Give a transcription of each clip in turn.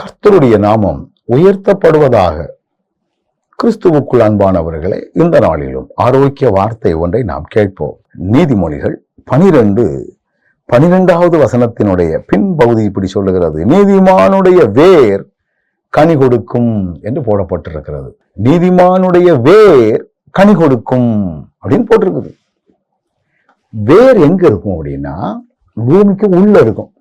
கர்த்தருடைய நாமம் உயர்த்தப்படுவதாக கிறிஸ்துவுக்குள் அன்பானவர்களே இந்த நாளிலும் ஆரோக்கிய வார்த்தை ஒன்றை நாம் கேட்போம். நீதிமொழிகள் பனிரெண்டு பனிரெண்டாவது வசனத்தினுடைய பின்பகுதி இப்படி சொல்லுகிறது. நீதிமானுடைய வேர் கனி கொடுக்கும் என்று போடப்பட்டிருக்கிறது. நீதிமானுடைய வேர் கனி கொடுக்கும் அப்படின்னு போட்டிருக்குது. வேர் எங்க இருக்கும் அப்படின்னா பூமிக்கு உள்ள இருக்கும்.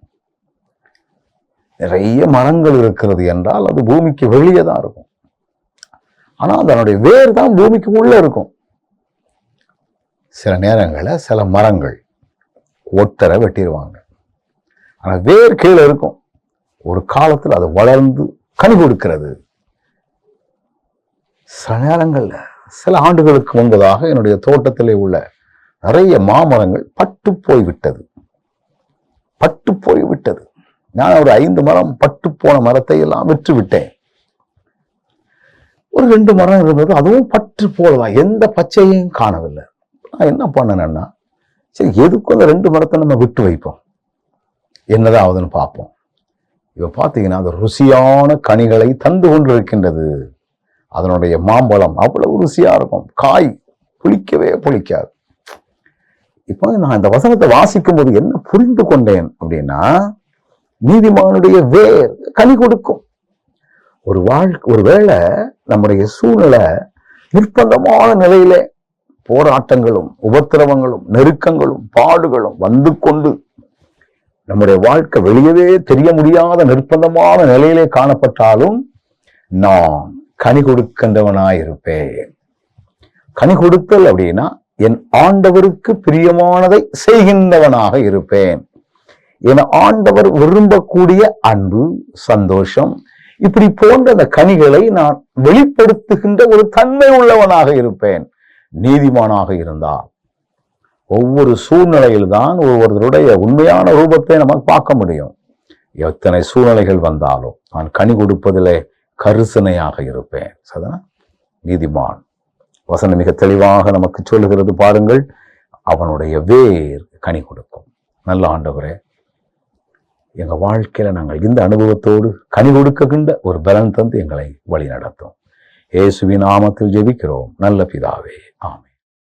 நிறைய மரங்கள் இருக்கிறது என்றால் அது பூமிக்கு வெளியே தான் இருக்கும். ஆனால் அதனுடைய வேர் தான் பூமிக்கு உள்ளே இருக்கும். சில நேரங்களில் சில மரங்கள் ஒத்தரை வெட்டிடுவாங்க. ஆனால் வேர் கீழே இருக்கும். ஒரு காலத்தில் அது வளர்ந்து கனி கொடுக்கிறது. சில நேரங்களில் சில ஆண்டுகளுக்கு முன்பதாக என்னுடைய தோட்டத்திலே உள்ள நிறைய மாமரங்கள் பட்டு போய் விட்டது பட்டு போய் விட்டது நான் ஒரு ஐந்து மரம் பட்டு போன மரத்தை எல்லாம் விற்று விட்டேன் ஒரு ரெண்டு மரம் இருந்தது அதுவும் பற்று போலதான் எந்த பச்சையும் காணவில்லை. நான் என்ன பண்ணேன்னா சரி எதுக்கும் அந்த ரெண்டு மரத்தை நம்ம விட்டு வைப்போம்? என்னதான் ஆகுதுன்னு பார்ப்போம். இப்போ பார்த்தீங்கன்னா அது ருசியான கனிகளை தந்து கொண்டிருக்கின்றது. அதனுடைய மாம்பழம் அவ்வளவு ருசியாக இருக்கும். காய் புளிக்கவே புளிக்காது. இப்போ நான் இந்த வசனத்தை வாசிக்கும் போது என்ன புரிந்து கொண்டேன் அப்படின்னா நீதிமானுடைய வேர் கனி கொடுக்கும். ஒரு வாழ்க்கை ஒருவேளை நம்முடைய சூழ்நிலை நிர்பந்தமான நிலையிலே போராட்டங்களும் உபத்திரவங்களும் நெருக்கங்களும் பாடுகளும் வந்து கொண்டு நம்முடைய வாழ்க்கை வெளியவே தெரிய முடியாத நிர்பந்தமான நிலையிலே காணப்பட்டாலும் நான் கனி கொடுக்கின்றவனாயிருப்பேன். கனி கொடுத்தல் அப்படின்னா என் ஆண்டவருக்கு பிரியமானதை செய்கின்றவனாக இருப்பேன். என ஆண்டவர் விரும்பக்கூடிய அன்பு சந்தோஷம் இப்படி போன்ற அந்த கனிகளை நான் வெளிப்படுத்துகின்ற ஒரு தன்மை உள்ளவனாக இருப்பேன். நீதிமானாக இருந்தால். ஒவ்வொரு சூழ்நிலையில்தான் ஒருவருடைய உண்மையான ரூபத்தை நம்ம பார்க்க முடியும். எத்தனை சூழ்நிலைகள் வந்தாலும் நான் கனி கொடுப்பதிலே கரிசனையாக இருப்பேன். சரிதானா நீதிமான். வசனம் மிக தெளிவாக நமக்கு சொல்லுகிறது பாருங்கள். அவனுடைய வேர் கனி கொடுக்கும். நல்ல ஆண்டவரே எங்கள் வாழ்க்கையில் நாங்கள் இந்த அனுபவத்தோடு கனி கொடுக்கின்ற ஒரு பலன் தந்து எங்களை வழி நடத்தும் இயேசுவின் நாமத்தில் ஜெபிக்கிறோம். நல்ல பிதாவே. ஆமே